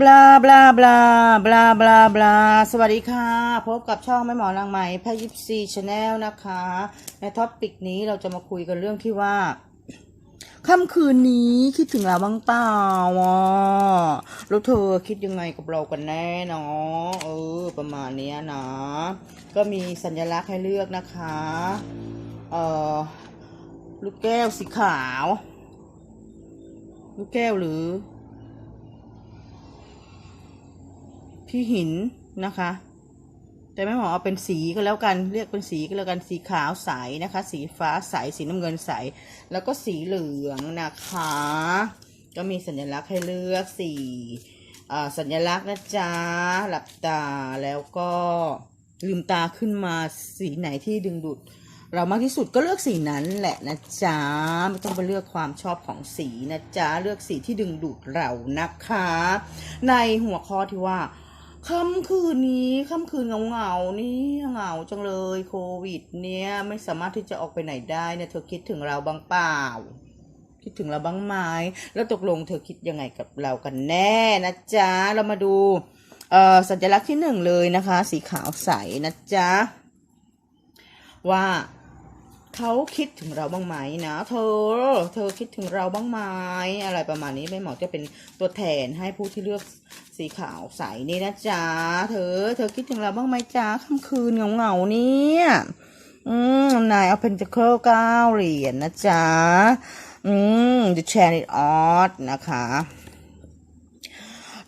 บลาบลาบลาบลาบลาบลาสวัสดีค่ะ พบกับช่องแม่หมอนางไหมพยิปซีชาแนลนะคะ ในท็อปปิกนี้เราจะมาคุยกันเรื่องที่ว่าค่ำคืนนี้คิดถึงเราบ้างเปล่าวะแล้วเธอคิดยังไงกับเรากันแน่เนาะเออ ประมาณนี้นะ ก็มีสัญลักษณ์ให้เลือกนะคะ เอ่อ ลูกแก้วสีขาว ลูกแก้วหรือ พี่หินนะคะ แต่ไม่หมอเอาเป็นสีก็แล้วกันเรียกเป็นสีก็แล้วกันสีขาวใสนะคะ สีฟ้าใสสีน้ำเงินใส แล้วก็สีเหลืองนะคะ ก็มีสัญลักษณ์ให้เลือกสี่สัญลักษณ์นะจ๊ะหลับตาแล้วก็ลืมตาขึ้นมาสีไหนที่ดึงดูดเรามากที่สุดก็เลือกสีนั้นแหละนะจ๊ะ ไม่ต้องไปเลือกความชอบของสีนะจ๊ะ เลือกสีที่ดึงดูดเรานะคะ ในหัวข้อที่ว่า ค่ำคืนนี้ค่ำคืนเงาเงานี่เหงาจังเลยโควิด เนี่ยไม่สามารถที่จะออกไปไหนได้เนี่ยเธอคิดถึงเราบ้างเปล่า คิดถึงเราบ้างไหมแล้วตกลงเธอคิดยังไงกับเรากันแน่นะจ๊ะเรามาดูเอ่อสัญลักษณ์ที่หนึ่งเลยนะคะ สีขาวใสนะจ๊ะว่า เขาคิดถึงเราบ้างไหมนะเธอ เธอคิดถึงเราบ้างไหมอะไรประมาณนี้แม่หมอจะเป็นตัวแทนให้ผู้ที่เลือกสีขาวใสนี่นะจ๊ะเธอ เธอคิดถึงเราบ้างไหมจ๊ะค่ำคืนเงาเงาๆเนี่ยอืมนายเอาเพนจะเคิลเก้าเหรียญนะจ๊ะอืม the chariot art นะคะ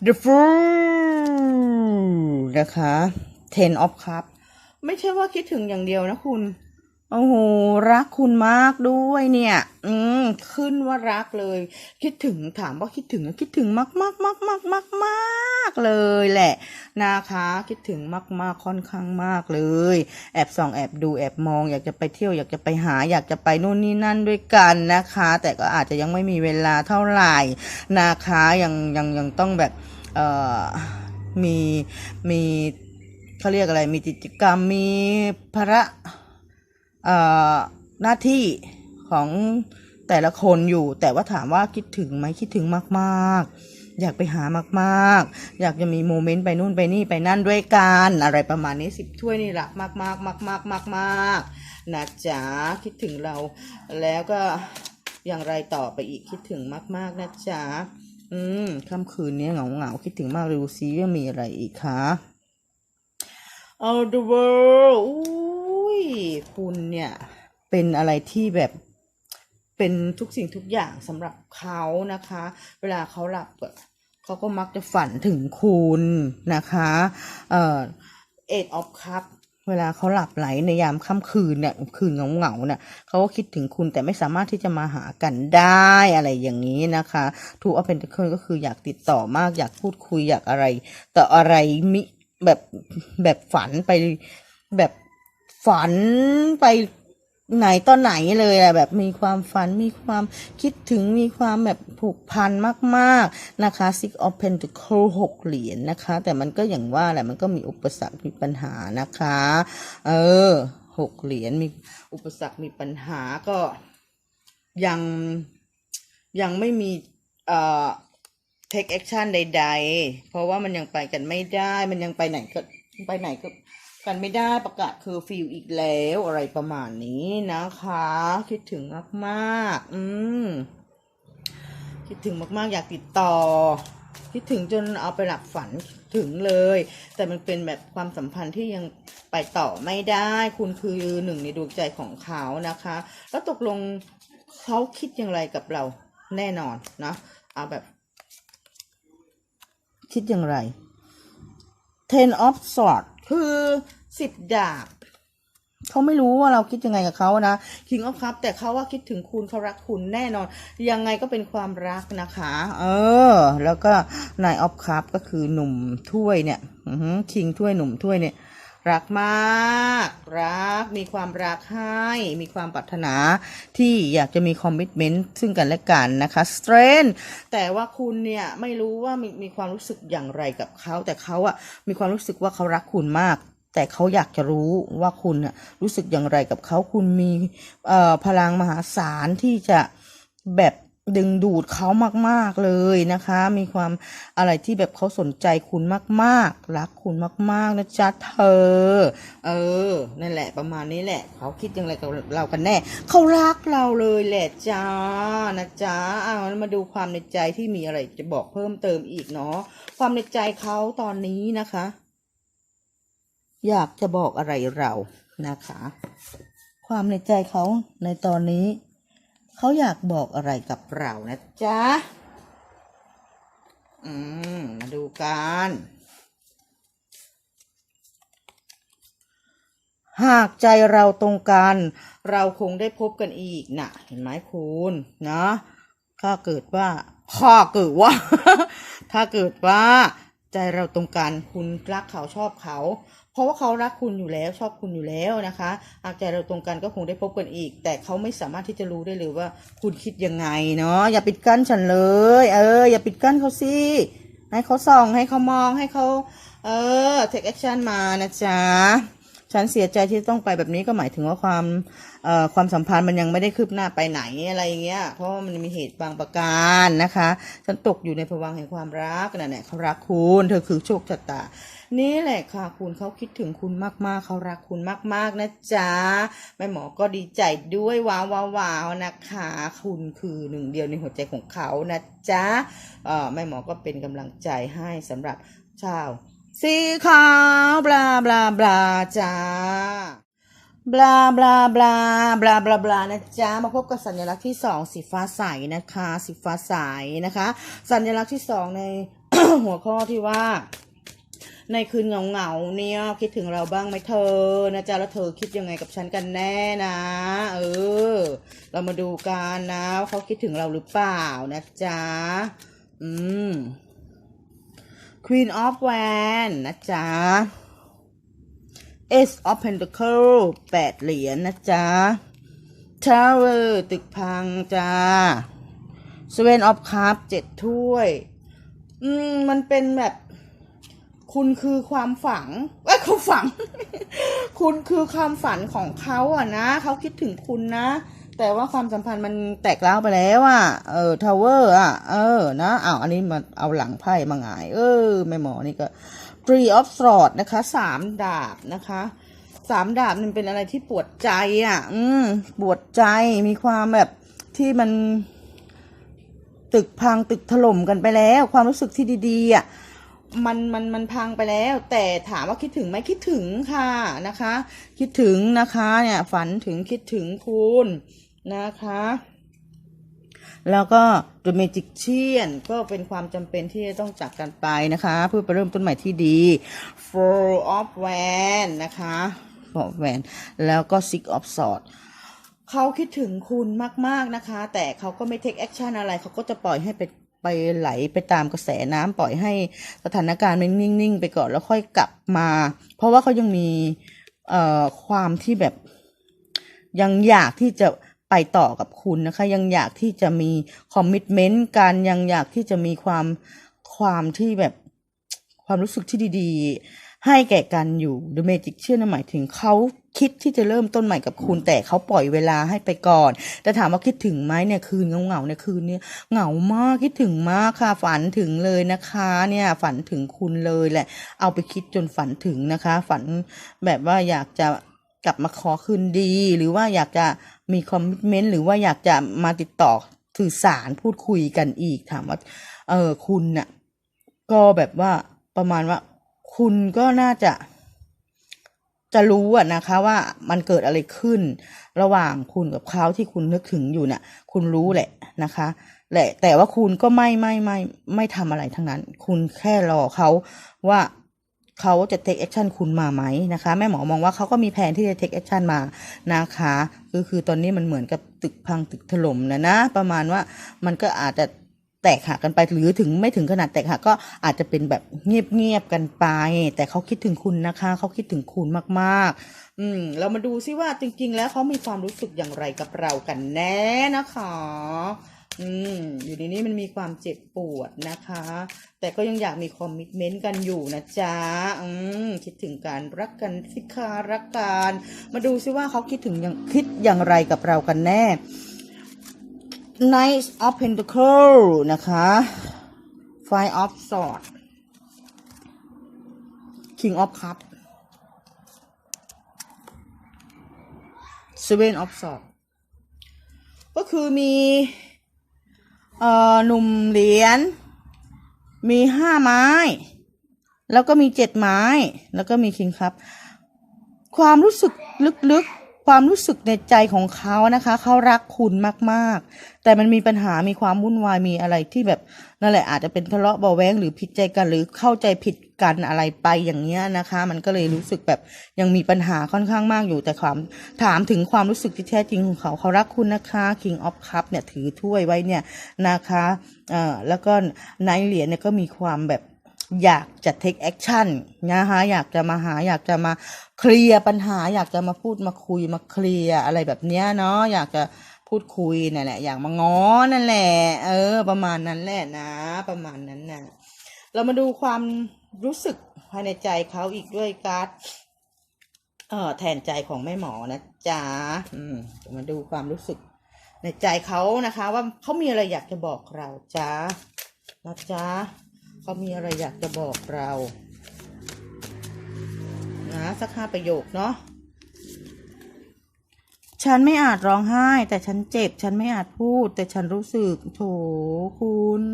the fool นะคะ ten of cup ไม่ใช่ว่าคิดถึงอย่างเดียวนะคุณ โอ้โหรักคุณมากด้วยเนี่ย อืมขึ้นว่ารักเลย คิดถึงถามว่าคิดถึงคิดถึงมากมากมากมากมากมากเลยแหละนะคะ คิดถึงมากมากค่อนข้างมากเลย แอบส่องแอบดูแอบมอง อยากจะไปเที่ยวอยากจะไปหา อยากจะไปนู่นนี่นั่นด้วยกันนะคะ แต่ก็อาจจะยังไม่มีเวลาเท่าไหร่นะคะยังยังยังต้องแบบเอ่อมีมีเขาเรียกอะไรมีกิจกรรมมีภาระ หน้าที่ของแต่ละคนอยู่ แต่ว่าถามว่าคิดถึงไหมคิดถึงมากๆ อยากไปหามากๆ อยากจะมีโมเมนต์ไปนู่นไปนี่ไปนั่นด้วยกันอะไรประมาณนี้สิบถ้วยนี่รักมากๆมากมากมากมากนะจ๊ะคิดถึงเรา แล้วก็อย่างไรต่อไปอีกคิดถึงมาก ๆ นะจ๊ะอืมค่ำคืนนี้เหงาเหงาๆคิดถึงมากเลยดูซิว่ามีอะไรอีกคะ All the world ยคุณเนี่ย เป็นอะไรที่แบบเป็นทุกสิ่งทุกอย่างสำหรับเขานะคะ เวลาเขาหลับเขาก็มักจะฝันถึงคุณนะคะเอ่อ eight of cup เวลาเขาหลับไหลในยามค่ำคืนเนี่ยคืนเหงาเนี่ยเขาก็คิดถึงคุณแต่ไม่สามารถที่จะมาหากันได้อะไรอย่างนี้นะคะ two of pentacles ก็คืออยากติดต่อมากอยากพูดคุยอยากอะไร แต่อะไรมิแบบแบบฝันไปแบบ ฝันไปไหนตอนไหนเลยอะแบบมีความฝันมีความคิดถึงมีความแบบผูกพันมากๆนะคะ six of pentacle หกเหรียญนะคะ แต่มันก็อย่างว่าแหละมันก็มีอุปสรรคมีปัญหานะคะ เออหกเหรียญมีอุปสรรคมีปัญหาก็ยังยังไม่มีเอ่อ take action ใด ๆ เพราะว่ามันยังไปกันไม่ได้ มันยังไปไหนก็ไปไหนก็ กันไม่ได้ประกาศคือฟิวอีกแล้วอะไรประมาณนี้นะคะ คิดถึงมากๆ อืม คิดถึงมากๆ อยากติดต่อ คิดถึงจนเอาไปหลับฝันถึงเลย แต่มันเป็นแบบความสัมพันธ์ที่ยังไปต่อไม่ได้ คุณคือหนึ่งในดวงใจของเขานะคะ แล้วตกลงเขาคิดอย่างไรกับเราแน่นอนนะเอาแบบ คิดอย่างไร ten of swords คือ สิบดาบเขาไม่รู้ว่าเราคิดยังไงกับเขานะ King of Cup แต่เขาว่าคิดถึงคุณเขารักคุณแน่นอน ยังไงก็เป็นความรักนะคะ เออ แล้วก็ Nine of Cup ก็คือหนุ่มถ้วยเนี่ยคิงถ้วยหนุ่มถ้วยเนี่ย รักมาก รัก มีความรักให้ มีความปรารถนาที่อยากจะมีคอมมิชเมนต์ซึ่งกันและกันนะคะ strength แต่ว่าคุณเนี่ยไม่รู้ว่ามีมีความรู้สึกอย่างไรกับเขาแต่เขาอะมีความรู้สึกว่าเขารักคุณมาก แต่เขาอยากจะรู้ว่าคุณน่ะรู้สึกอย่างไรกับเขาคุณมีพลังมหาศาลที่จะแบบดึงดูดเขามาก ๆ เลยนะคะ มีความอะไรที่แบบเขาสนใจคุณมาก ๆ รักคุณมาก ๆ นะจ๊ะเธอ เออ นั่นแหละประมาณนี้แหละ เขาคิดยังไงกับเรากันแน่ เขารักเราเลยแหละจ้า นะจ๊ะเอามาดูความในใจที่มีอะไรจะบอกเพิ่มเติมอีกเนาะ ความในใจเขาตอนนี้นะคะ อยากจะบอกอะไรเรานะคะ ความในใจเขาในตอนนี้ เขาอยากบอกอะไรกับเรานะจ๊ะ อืม มาดูกันหากใจเราตรงกันเราคงได้พบกันอีกนะเห็นไหมคุณนะถ้าเกิดว่าถ้าเกิดว่า ถ้าเกิดว่า ใจเราตรงกันคุณรักเขาชอบเขา เพราะว่าเขารักคุณอยู่แล้วชอบคุณอยู่แล้วนะคะหากใจเราตรงกันก็คงได้พบกันอีก แต่เขาไม่สามารถที่จะรู้ได้เลยว่า คุณคิดยังไงเนาะอย่าปิดกั้นฉันเลย เออ อย่าปิดกั้นเขาสิให้เขาส่องให้เขามองให้เขาเออ take action มานะจ๊ะ ฉันเสียใจที่ต้องไปแบบนี้ก็หมายถึงว่าความความสัมพันธ์มันยังไม่ได้คืบหน้าไปไหนอะไรอย่างเงี้ย เพราะว่ามันมีเหตุบางประการนะคะ ฉันตกอยู่ในภวังแห่งความรักนั่นแหละเขารักคุณเธอคือโชคชะตา นี่แหละค่ะคุณเขาคิดถึงคุณมากๆเขารักคุณมากๆนะจ๊ะแม่หมอก็ดีใจด้วยว้าวว้าวนะคะ คุณคือหนึ่งเดียวในหัวใจของเขานะจ๊ะแม่หมอก็เป็นกำลังใจให้สำหรับชาว สีขาวบลาบลาบลาจ้าบลาบลาบลาบลาบลาบลานะจ๊ะมาพบกับสัญลักษณ์ที่สองสีฟ้าใสนะคะ สีฟ้าใสนะคะ สัญลักษณ์ที่สองใน หัวข้อที่ว่า ในคืนเงาเงาเนี่ยคิดถึงเราบ้างไหมเธอนะจ๊ะแล้วเธอคิดยังไงกับฉันกันแน่นะ เออ เรามาดูกันนะเขาคิดถึงเราหรือเปล่านะจ๊ะอืม Queen of Wands นะจ๊ะ Ace of Pentacles แปดเหรียญนะจ๊ะ Tower ตึกพังจ้า Seven of Cups เจ็ดถ้วย อืม มันเป็นแบบ คุณคือความฝังเอ้ยเขาฝัง คุณคือความฝันของเขาอะนะ เขาคิดถึงคุณนะ แต่ว่าความสัมพันธ์มันแตกร้าวไปแล้วอะเออทาวเวอร์อะเออ นะอ้าวอันนี้มาเอาหลังไพ่มาหงาย เออ แม่หมอนี่ก็ three of swords นะคะสามดาบนะคะสามดาบมันเป็นอะไรที่ปวดใจอะอืม ปวดใจมีความแบบที่มัน ตึกพังตึกถล่มกันไปแล้ว ความรู้สึกที่ดีๆอะมันมันมันพังไปแล้ว แต่ถามว่าคิดถึงไหมคิดถึงค่ะนะคะ คิดถึงนะคะ เนี่ย ฝันถึงคิดถึงคุณ นะคะ แล้วก็ The Magician ก็เป็นความจำเป็นที่จะต้องจากกันไปนะคะ เพื่อไปเริ่มต้นใหม่ที่ดี Four of Wands นะคะ Four of Wands แล้วก็ Six of Swords เขาคิดถึงคุณมาก ๆ นะคะ แต่เขาก็ไม่เทคแอคชั่นอะไร เขาก็จะปล่อยให้ไปไปไหลไปตามกระแสน้ำปล่อยให้สถานการณ์มันนิ่ง ๆ ไปก่อนแล้วค่อยกลับมา เพราะว่าเขายังมีเอ่อความที่แบบยังอยากที่จะ ไปต่อกับคุณนะคะ ยังอยากที่จะมีคอมมิชเมนต์กันยังอยากที่จะมีความความที่แบบความรู้สึกที่ดีๆ ให้แก่กันอยู่ The Magic เชื่อนะหมายถึงเขาคิดที่จะเริ่มต้นใหม่กับคุณแต่เขาปล่อยเวลาให้ไปก่อน แต่ถามว่าคิดถึงไหมเนี่ยคืนเหงาๆเนี่ยคืนเนี้ยเหงามากคิดถึงมากค่ะฝันถึงเลยนะคะ เนี่ยฝันถึงคุณเลยแหละ เอาไปคิดจนฝันถึงนะคะ ฝันแบบว่าอยากจะ กลับมาขอคืนดี หรือว่าอยากจะมีคอมมิชเมนต์หรือว่าอยากจะมาติดต่อสื่อสารพูดคุยกันอีกถามว่า เออคุณน่ะ ก็แบบว่าประมาณว่า คุณก็น่าจะ จะรู้อะนะคะ ว่ามันเกิดอะไรขึ้น ระหว่างคุณกับเขาที่คุณนึกถึงอยู่น่ะคุณรู้แหละนะคะแหละแต่ว่าคุณก็ไม่ไม่ไม่ไม่ทำอะไรทั้งนั้น คุณแค่รอเขาว่า เขาจะ take action คุณมาไหมนะคะ แม่หมอมองว่าเขาก็มีแผนที่จะ take action มานะคะคือคือตอนนี้มันเหมือนกับตึกพังตึกถล่มนะนะ ประมาณว่ามันก็อาจจะแตกหักกันไปหรือถึงไม่ถึงขนาดแตกหักก็อาจจะเป็นแบบเงียบๆกันไป แต่เขาคิดถึงคุณนะคะเขาคิดถึงคุณมากๆ อืมเรามาดูซิว่าจริง ๆ แล้วเขามีความรู้สึกอย่างไรกับเรากันแน่นะคะ อืมอยู่ในนี้มันมีความเจ็บปวดนะคะ แต่ก็ยังอยากมีคอมมิชเมนต์กันอยู่นะจ๊ะอืมคิดถึงการรักกันสิคะรักกันมาดูซิว่าเขาคิดถึงย่างคิดอย่างไรกับเรากันแน่ Knight of Pentacle นะคะ Five of Swords King of Cup Seven of Swords ก็คือมี เอ่อหนุ่มเหรียญมีห้าไม้ แล้วก็มีเจ็ดไม้ แล้วก็มีคิงครับ ความรู้สึกลึกๆ ความรู้สึกในใจของเขานะคะเขารักคุณมากๆ แต่มันมีปัญหามีความวุ่นวายมีอะไรที่แบบนั่นแหละอาจจะเป็นทะเลาะเบาแวงหรือผิดใจกันหรือเข้าใจผิดกันอะไรไปอย่างเงี้ยนะคะ มันก็เลยรู้สึกแบบยังมีปัญหาค่อนข้างมากอยู่แต่ความถามถึงความรู้สึกที่แท้จริงของเขาเขารักคุณนะคะ King of Cup เนี่ยถือถ้วยไว้เนี่ยนะคะเอ่อแล้วก็นายเหรียญเนี่ยก็มีความแบบ อยากจะ take action นะคะอยากจะมาหาอยากจะมาเคลียร์ปัญหา อยากจะมาพูดมาคุยมาเคลียร์อะไรแบบเนี้ยเนาะอยากจะพูดคุยนั่นแหละ อยากมาง้อนั่นแหละ เออ ประมาณนั้นแหละนะ ประมาณนั้นนะเรามาดูความรู้สึกภายในใจเขาอีกด้วยการ์ดเอ่อแทนใจของแม่หมอนะจ๊ะอืมมาดูความรู้สึกในใจเขานะคะ ว่าเขามีอะไรอยากจะบอกเราจ้านะจ๊ะ เขามีอะไรอยากจะบอกเรานะสักห้าประโยคเนาะฉันไม่อาจร้องไห้ แต่ฉันเจ็บ ฉันไม่อาจพูด แต่ฉันรู้สึกโถคุณ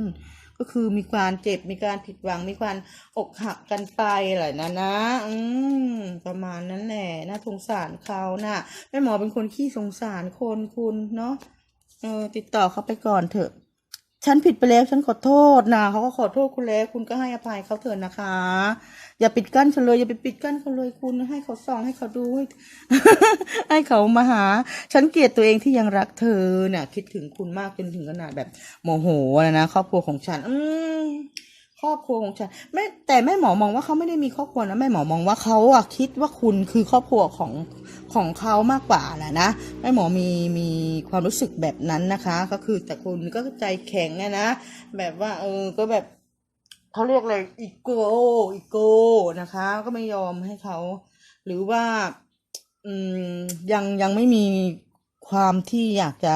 ก็คือมีการเจ็บมีการผิดหวังมีการอกหักกันไปแหละนะนะอืมประมาณนั้นแหละน่าสงสารเขานะ่ะแม่หมอเป็นคนขี้สงสารคนคุณเนาะเออติดต่อเขาไปก่อนเถอะ ฉันผิดไปแล้วฉันขอโทษนะเขาก็ขอโทษคุณแล้ว คุณก็ให้อภัยเขาเถอะนะคะ อย่าปิดกั้นเขาเลยอย่าไปปิดกั้นเขาเลยคุณให้เขาส่องให้เขาดูให้ให้เขามาหา ฉันเกลียดตัวเองที่ยังรักเธอเนี่ยคิดถึงคุณมากจนถึงขนาดแบบโมโหนะนะครอบครัวของฉัน อืม ครอบครัวของฉันแม่แต่แม่หมอมองว่าเขาไม่ได้มีครอบครัวนะแม่หมอมองว่าเขาอะคิดว่าคุณคือครอบครัวของของเขามากกว่าแหละนะแม่หมอมีมีความรู้สึกแบบนั้นนะคะ ก็คือแต่คุณก็ใจแข็งอะนะแบบว่าเออก็แบบเขาเรียกอะไรอีโก้อีโก้นะคะ ก็ไม่ยอมให้เขาหรือว่าอืมยังยังไม่มีความที่อยากจะ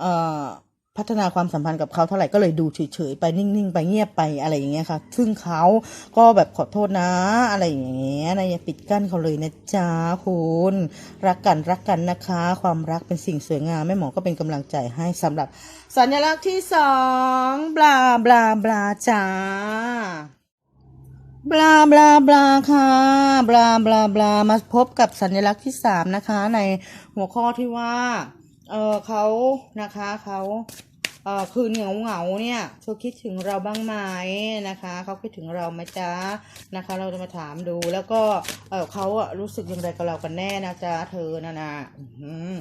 เอ่อ พัฒนาความสัมพันธ์กับเขาเท่าไหร่ก็เลยดูเฉยๆไปนิ่งๆไปเงียบไปอะไรอย่างเงี้ยค่ะ ซึ่งเขาก็แบบขอโทษนะ อะไรอย่างเงี้ยนะอย่าปิดกั้นเขาเลยนะจ๊ะคุณรักกันรักกันนะคะ ความรักเป็นสิ่งสวยงามแม่หมอก็เป็นกำลังใจให้สำหรับ สัญลักษณ์ที่สองบลาบลาบลาจ้าบลาบลาบลาค่ะบลาบลาบลามาพบกับสัญลักษณ์ที่สามนะคะ ในหัวข้อที่ว่า เออเขานะคะเขาเออคืนเหงาเหงาเนี่ยเขาคิดถึงเราบ้างไหมนะคะเขาคิดถึงเราไหมจ๊ะนะคะ เราจะมาถามดูแล้วก็เออเขาอะรู้สึกอย่างไรกับเรากันแน่นะจ๊ะเธอนะนะอื้อหือ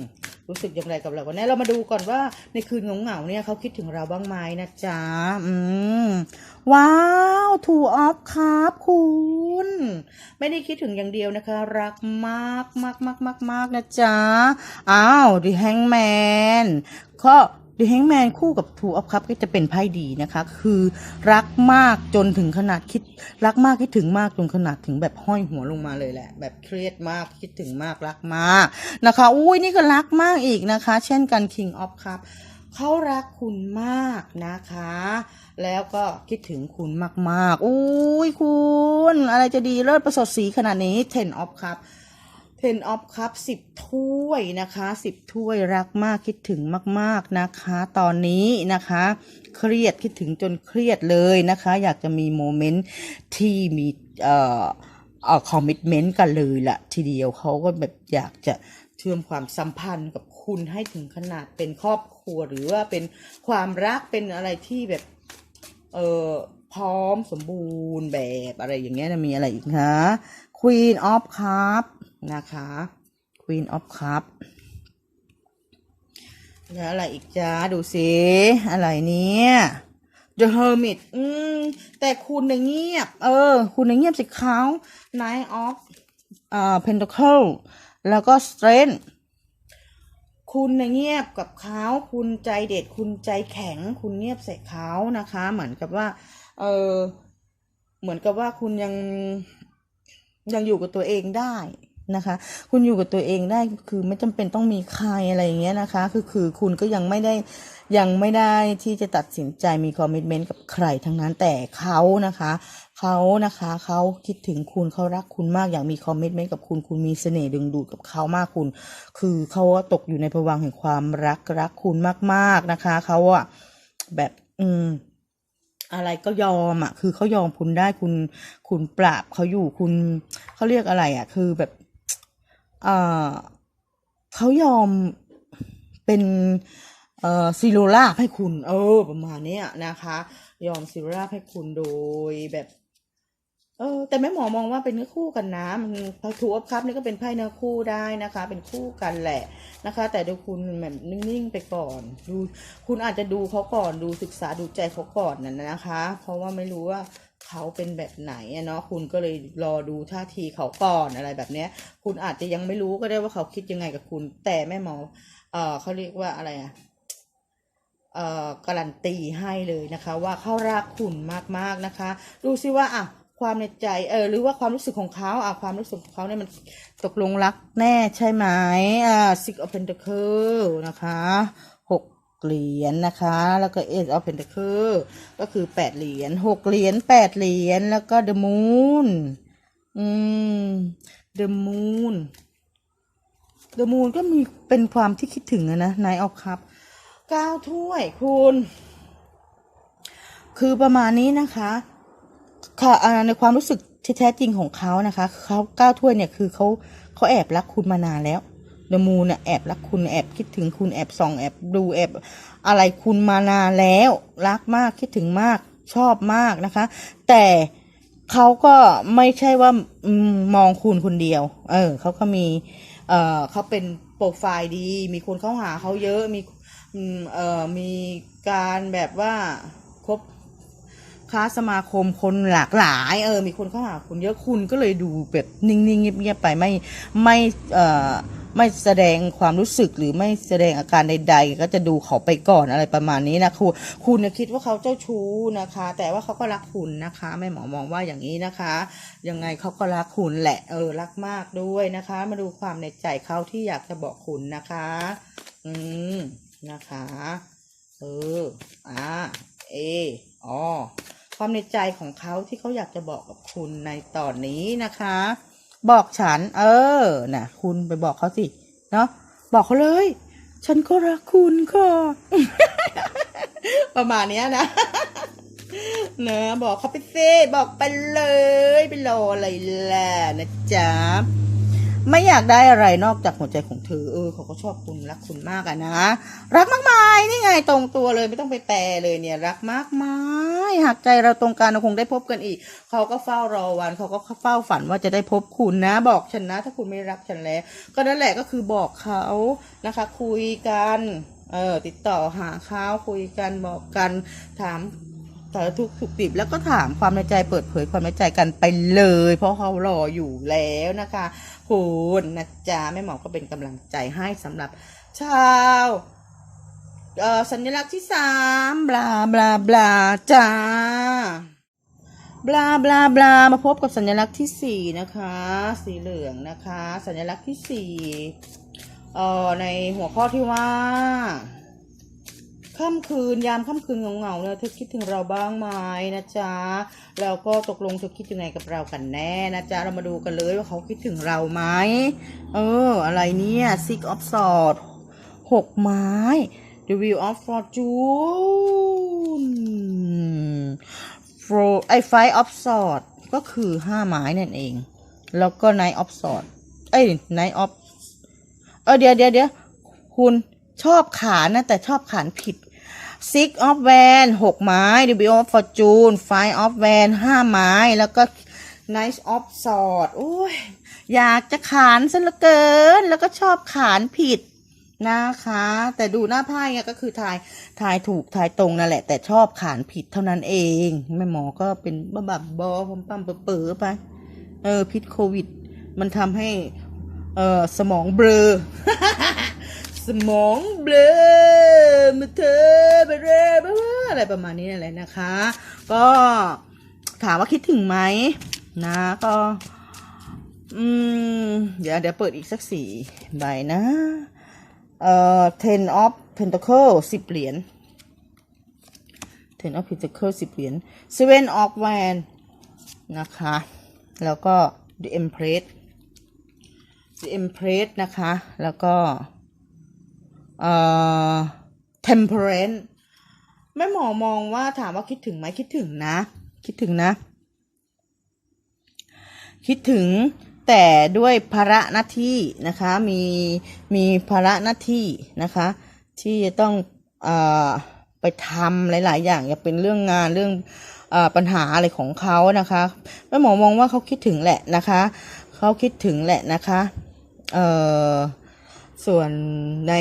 รู้สึกอย่างไรกับเราวันนี้เรามาดูก่อนว่าในคืนเงาเหงาเนี่ยเขาคิดถึงเราบ้างไหมนะจ๊ะอืมว้าวทูออฟครับคุณไม่ได้คิดถึงอย่างเดียวนะคะ รักมากมากมากมากมากนะจ๊ะอ้าวดิแฮงแมนก็ เดิแฮงแมนคู่กับทูออฟครับก็จะเป็นไพ่ดีนะคะ คือรักมากจนถึงขนาดคิด รักมากคิดถึงมากจนขนาดถึงแบบห้อยหัวลงมาเลยแหละ แบบเครียดมากคิดถึงมากรักมากนะคะอุ้ยนี่ก็รักมากอีกนะคะ เช่นกัน King of ครับเขารักคุณมากนะคะ แล้วก็คิดถึงคุณมากๆอุ้ยคุณ อะไรจะดีเลิศประสริฐสีขนาดนี้10 of ค รับ10 of ครับ10ถ้วยนะคะ10ถ้วยรักมากคิดถึงมาก ๆนะคะ ตอนนี้นะคะ เครียดคิดถึงจนเครียดเลยนะคะ อยากจะมีโมเมนต์ที่มีเอ่อเอ่อคอมมิชเมนต์กันเลยละทีเดียวเขาก็แบบอยากจะเชื่อมความสัมพันธ์กับคุณให้ถึงขนาดเป็นครอบครัวหรือว่าเป็นความรักเป็นอะไรที่แบบ เอ่อพร้อมสมบูรณ์แบบอะไรอย่างเงี้ยนะมีอะไรอีกคะ Queen of Cup นะคะ Queen of Cup แล้วอะไรอีกจ้าดูสิอะไรเนี่ย The Hermit อืม แต่คุณเนี่ยเงียบ เออ คุณเนี่ยเงียบสิเขา Nine of อ่า Pentacle แล้วก็ Strength คุณเนี่ยเงียบกับเขาคุณใจเด็ด คุณใจแข็ง คุณเงียบใส่เขานะคะ เหมือนกับว่า เออ เหมือนกับว่าคุณยังยังอยู่กับตัวเองได้ นะคะ คุณอยู่กับตัวเองได้คือไม่จำเป็นต้องมีใครอะไรอย่างเงี้ยนะคะ คือคือคุณก็ยังไม่ได้ยังไม่ได้ที่จะตัดสินใจมีคอมมิชเมนต์กับใครทั้งนั้นแต่เขานะคะเขานะคะเขาคิดถึงคุณเขารักคุณมากอยากมีคอมมิชเมนต์กับคุณคุณมีเสน่ห์ดึงดูดกับเขามากคุณ คือเขาตกอยู่ในภวังแห่งความรักรักคุณมากๆนะคะเขาอะแบบอืมอะไรก็ยอมอะ คือเขายอมคุณได้คุณคุณปราบเขาอยู่คุณเขาเรียกอะไรอะ คือแบบ เขายอมเป็นเอ่อซีโรลาให้คุณ เออ ประมาณนี้นะคะ ยอมซีโรลาให้คุณโดยแบบ เออ แต่แม่หมอมองว่าเป็นเนื้อคู่กันนะ มันทูอัพครับนี่ก็เป็นไพ่เนื้อคู่ได้นะคะ เป็นคู่กันแหละนะคะ แต่ดูคุณแบบนิ่งๆไปก่อน ดู คุณอาจจะดูเขาก่อน ดูศึกษาดูใจเขาก่อนน่ะนะคะ เพราะว่าไม่รู้ว่า เขาเป็นแบบไหนเนาะคุณก็เลยรอดูท่าทีเขาก่อนอะไรแบบเนี้ย คุณอาจจะยังไม่รู้ก็ได้ว่าเขาคิดยังไงกับคุณ แต่แม่หมอ เออเขาเรียกว่าอะไรอะเอ่อการันตีให้เลยนะคะ ว่าเขารักคุณมากๆนะคะ ดูซิว่าอะความในใจเออหรือว่าความรู้สึกของเขาอะความรู้สึกของเขาเนี่ยมันตกลงรักแน่ใช่ไหมอ่า six of pentacle นะคะ เหรียญนะคะ แล้วก็ eight of pentacle ก็คือแปดเหรียญหกเหรียญแปดเหรียญแล้วก็ the moon อืม the moon the moon ก็มีเป็นความที่คิดถึงอะนะ nine of cup เก้าถ้วยคุณ คือประมาณนี้นะคะค่ะในความรู้สึกแท้จริงของเขานะคะเขาเก้าถ้วยเนี่ยคือเขาเขาแอบรักคุณมานานแล้ว เดมูเนี่ยแอบรักคุณแอบคิดถึงคุณแอบส่องแอบดูแอบอะไรคุณมานานแล้ว รักมากคิดถึงมากชอบมากนะคะ แต่เขาก็ไม่ใช่ว่ามองคุณคนเดียว เออเขาก็มี เออเขาเป็นโปรไฟล์ดี มีคนเข้าหาเขาเยอะมีมเอ่อมีการแบบว่าคบค้าสมาคมคนหลากหลาย เออ มีคนเข้าหาคุณเยอะคุณก็เลยดูแบบนิ่งๆเงียบๆไปไม่ไม่เออ ไม่แสดงความรู้สึกหรือไม่แสดงอาการใด ๆ ก็จะดูเขาไปก่อนอะไรประมาณนี้นะคุณคุณคิดว่าเขาเจ้าชู้นะคะ แต่ว่าเขาก็รักคุณนะคะแม่หมอมองว่าอย่างนี้นะคะ ยังไงเขาก็รักคุณแหละเออรักมากด้วยนะคะ มาดูความในใจเขาที่อยากจะบอกคุณนะคะ อืมนะคะเอออ่าเอออความในใจของเขาที่เขาอยากจะบอกกับคุณในตอนนี้นะคะ บอกฉัน เออน่ะคุณไปบอกเขาสิเนาะบอกเขาเลย ฉันก็รักคุณค่ะประมาณนี้นะเนะบอกเขาไปสิบอกไปเลย ไปรออะไรล่ะนะจ๊ะ ไม่อยากได้อะไรนอกจากหัวใจของเธอ เออเขาก็ชอบคุณรักคุณมากอะนะ รักมากมายนี่ไงตรงตัวเลยไม่ต้องไปแปลเลยเนี่ย รักมากมายหากใจเราตรงกันเราคงได้พบกันอีก เขาก็เฝ้ารอวันเขาก็เฝ้าฝันว่าจะได้พบคุณนะ บอกฉันนะ ถ้าคุณไม่รักฉันแล้ว ก็นั่นแหละก็คือบอกเขานะคะ คุยกัน เออติดต่อหาเขาคุยกันบอกกันถาม สารทุกข์สุขดิบแล้วก็ถามความในใจเปิดเผยความในใจกันไปเลย เพราะเขารออยู่แล้วนะคะคุณนะจ๊ะแม่หมอก็เป็นกำลังใจให้สำหรับชาวเอ่อสัญลักษณ์ที่สามบลาบลาบลาจ้าบลาบลาบลามาพบกับสัญลักษณ์ที่สี่นะคะ สีเหลืองนะคะ สัญลักษณ์ที่สี่เอ่อในหัวข้อที่ว่า ค่ำคืนยามค่ำคืนเหงาๆเนี่ยเธอคิดถึงเราบ้างไหมนะจ๊ะแล้วก็ตกลงเธอคิดยังไงกับเรากันแน่นะจ๊ะเรามาดูกันเลยว่าเขาคิดถึงเราไหมเออ อะไรเนี่ย six of swords หกไม้ the wheel of fortune for ไอ้ five of swords ก็คือห้าไม้นั่นเอง แล้วก็ knight of swords เอ้ย knight of เออเดี๋ยวเดี๋ยวเดี๋ยวคุณชอบขานนะแต่ชอบขานผิด six of van หกไม้ w of fortune five of van ห้าไม้ แล้วก็ knight of sword โอ้ยอยากจะขานซะเหลือเกิน แล้วก็ชอบขานผิดนะคะ แต่ดูหน้าไพ่เนี่ยก็คือทายทายถูกทายตรงนั่นแหละ แต่ชอบขานผิดเท่านั้นเองแม่หมอก็เป็นบ้าบับบอพมปั๊มเป๋อไปเออพิษโควิด มันทำให้ เออสมองเบลอ สมองเบลอมาเธอไปเร่บ้าอะไรประมาณนี้นั่นแหละนะคะ ก็ถามว่าคิดถึงไหมนะก็ อืม เดี๋ยวเดี๋ยวเปิดอีกสักสี่ใบนะ เอ่อ ten of pentacle สิบเหรียญ ten of pentacle สิบเหรียญ seven of wand นะคะ แล้วก็ the empress the empress นะคะ แล้วก็ เอ่อ temperance แม่หมอมองว่าถามว่าคิดถึงไหมคิดถึงนะ คิดถึงนะ คิดถึงแต่ด้วยภาระหน้าที่นะคะมีมีภาระหน้าที่นะคะ ที่จะต้องอไปทำหลาย ๆ อย่างอย่าเป็นเรื่องงานเรื่องอปัญหาอะไรของเขานะคะแม่หมอมองว่าเขาคิดถึงแหละนะคะเขาคิดถึงแหละนะคะเออ ส่วนใน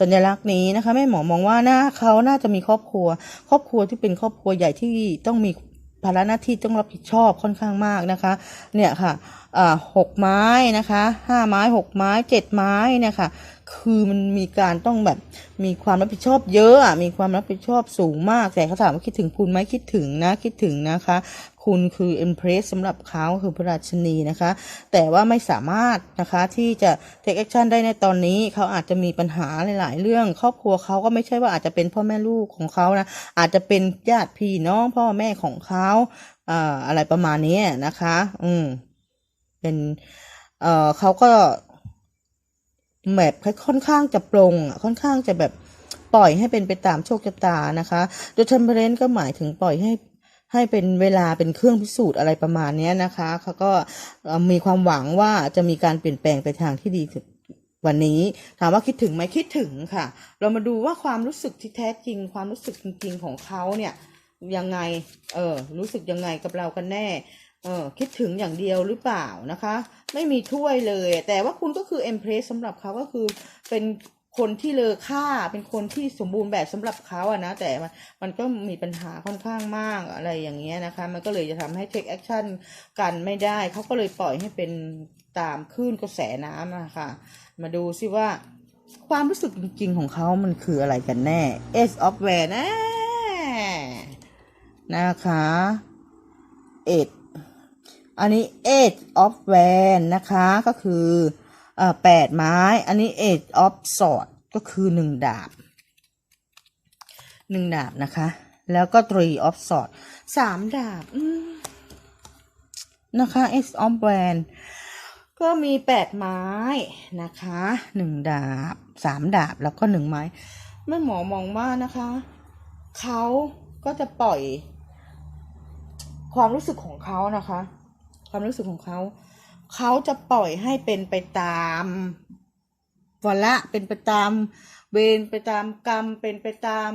สัญลักษณ์นี้นะคะแม่หมอมองว่าน่าเขาน่าจะมีครอบครัว ครอบครัวที่เป็นครอบครัวใหญ่ที่ต้องมีภาระหน้าที่ต้องรับผิดชอบค่อนข้างมากนะคะ เนี่ยค่ะหกไม้นะคะห้าไม้หกไม้เจ็ดไม้เนี่ยค่ะ คือมันมีการต้องแบบมีความรับผิดชอบเยอะอะมีความรับผิดชอบสูงมาก แต่เขาถามว่าคิดถึงคุณไหมคิดถึงนะคิดถึงนะคะ คุณคือ Empress สำหรับเขาคือพระราชนีนะคะ แต่ว่าไม่สามารถนะคะที่จะ take action ได้ในตอนนี้เขาอาจจะมีปัญหาหลาย ๆ เรื่อง ครอบครัวเขาก็ไม่ใช่ว่าอาจจะเป็นพ่อแม่ลูกของเขานะอาจจะเป็นญาติพี่น้องพ่อแม่ของเขาอ่าอะไรประมาณนี้นะคะ อืม เป็นเออเขาก็แบบค่อนข้างจะปรงอะค่อนข้างจะแบบปล่อยให้เป็นไปตามโชคชะตานะคะโดย temperance ก็หมายถึงปล่อยให้ให้เป็นเวลาเป็นเครื่องพิสูจน์อะไรประมาณนี้นะคะเขาก็มีความหวังว่าจะมีการเปลี่ยนแปลงไปทางที่ดีวันนี้ ถามว่าคิดถึงไหมคิดถึงค่ะ เรามาดูว่าความรู้สึกที่แท้จริง ความรู้สึกจริง ๆ ของเขาเนี่ยยังไงเออรู้สึกยังไงกับเรากันแน่ เออคิดถึงอย่างเดียวหรือเปล่านะคะ ไม่มีถ้วยเลย แต่ว่าคุณก็คือเอ็มเพรสสำหรับเขาก็คือเป็นคนที่เลอค่าเป็นคนที่สมบูรณ์แบบสำหรับเขาอะนะ แต่มันมันก็มีปัญหาค่อนข้างมากอะไรอย่างเงี้ยนะคะ มันก็เลยจะทำให้ take action กันไม่ได้เขาก็เลยปล่อยให้เป็นตามคลื่นกระแสน้ำนะคะ มาดูซิว่า ความรู้สึกจริงๆของเขามันคืออะไรกันแน่ S of w a r นะนะคะเอ็ด อันนี้ eight of w a n นะคะ ก็คือแปดไม้ อันนี้ eight of sword ก็คือหนึ่งดาบหนึ่งดาบนะคะ แล้วก็ three of sword สามดาบนะคะ eight of w a n ก็มีแปดไม้นะคะหนึ่งดาบสามดาบแล้วก็หนึ่งไม้แม่หมอมองว่านะคะเขาก็จะปล่อยความรู้สึกของเขานะคะ ความรู้สึกของเขา เขาจะปล่อยให้เป็นไปตามวาระเป็นไปตามเวรไปตามกรรม เป็นไปตาม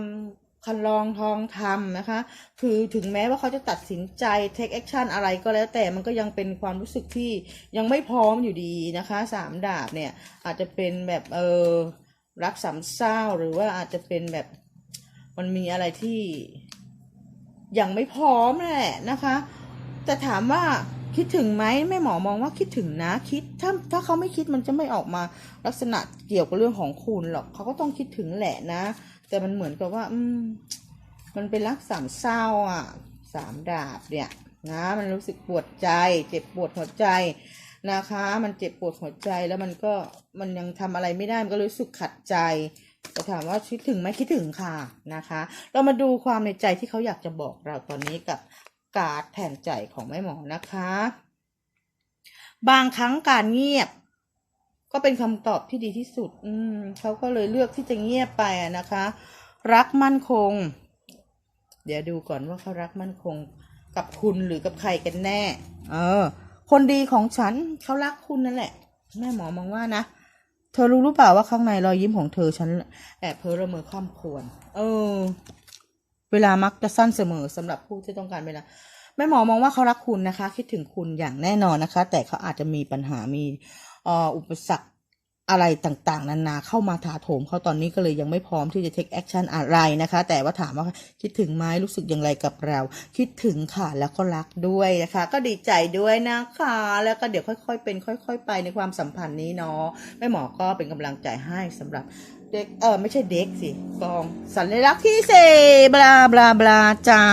คันลองทองธรรมนะคะ คือถึงแม้ว่าเขาจะตัดสินใจ take action อะไรก็แล้วแต่มันก็ยังเป็นความรู้สึกที่ยังไม่พร้อมอยู่ดีนะคะสามดาบเนี่ย อาจจะเป็นแบบเออรักสามเศร้าหรือว่าอาจจะเป็นแบบมันมีอะไรที่ยังไม่พร้อมแหละนะคะ แต่ถามว่า คิดถึงไหมแม่หมอมองว่าคิดถึงนะ คิดถ้าถ้าเขาไม่คิดมันจะไม่ออกมาลักษณะเกี่ยวกับเรื่องของคุณหรอกเขาก็ต้องคิดถึงแหละนะ แต่มันเหมือนกับว่า อืม มันเป็นรักสามเศร้าอะสามดาบเนี่ยนะมันรู้สึกปวดใจ เจ็บปวดหัวใจนะคะ มันเจ็บปวดหัวใจแล้วมันก็มันยังทำอะไรไม่ได้มันก็รู้สึกขัดใจแต่ถามว่าคิดถึงไหมคิดถึงค่ะนะคะ เรามาดูความในใจที่เขาอยากจะบอกเราตอนนี้กับ การ์ดแทนใจของแม่หมอนะคะ บางครั้งการเงียบ ก็เป็นคำตอบที่ดีที่สุด อืมเขาก็เลยเลือกที่จะเงียบไปนะคะ รักมั่นคง เดี๋ยวดูก่อนว่าเขารักมั่นคงกับคุณหรือกับใครกันแน่ เออ คนดีของฉันเขารักคุณนั่นแหละ แม่หมอมองว่านะ เธอรู้หรือเปล่าว่าข้างในรอยยิ้มของเธอฉันแอบเพ้อละเมอข้ามควร เออ เวลามักจะสั้นเสมอสำหรับผู้ที่ต้องการเวลาแม่หมอมองว่าเขารักคุณนะคะ คิดถึงคุณอย่างแน่นอนนะคะ แต่เขาอาจจะมีปัญหามีอุปสรรคอะไรต่างๆ นานาเข้ามาถาโถมเขาตอนนี้ก็เลยยังไม่พร้อมที่จะ take action อะไรนะคะ แต่ว่าถามว่าคิดถึงไหมรู้สึกอย่างไรกับเรา คิดถึงค่ะแล้วก็รักด้วยนะคะ ก็ดีใจด้วยนะคะ แล้วก็เดี๋ยวค่อยๆเป็น ค่อย ๆ ไปในความสัมพันธ์นี้เนาะแม่หมอก็เป็นกำลังใจให้สำหรับ เด็กเออไม่ใช่เด็กสิกองสัญลักษณ์ที่สี่บลาบลาบลาจ้า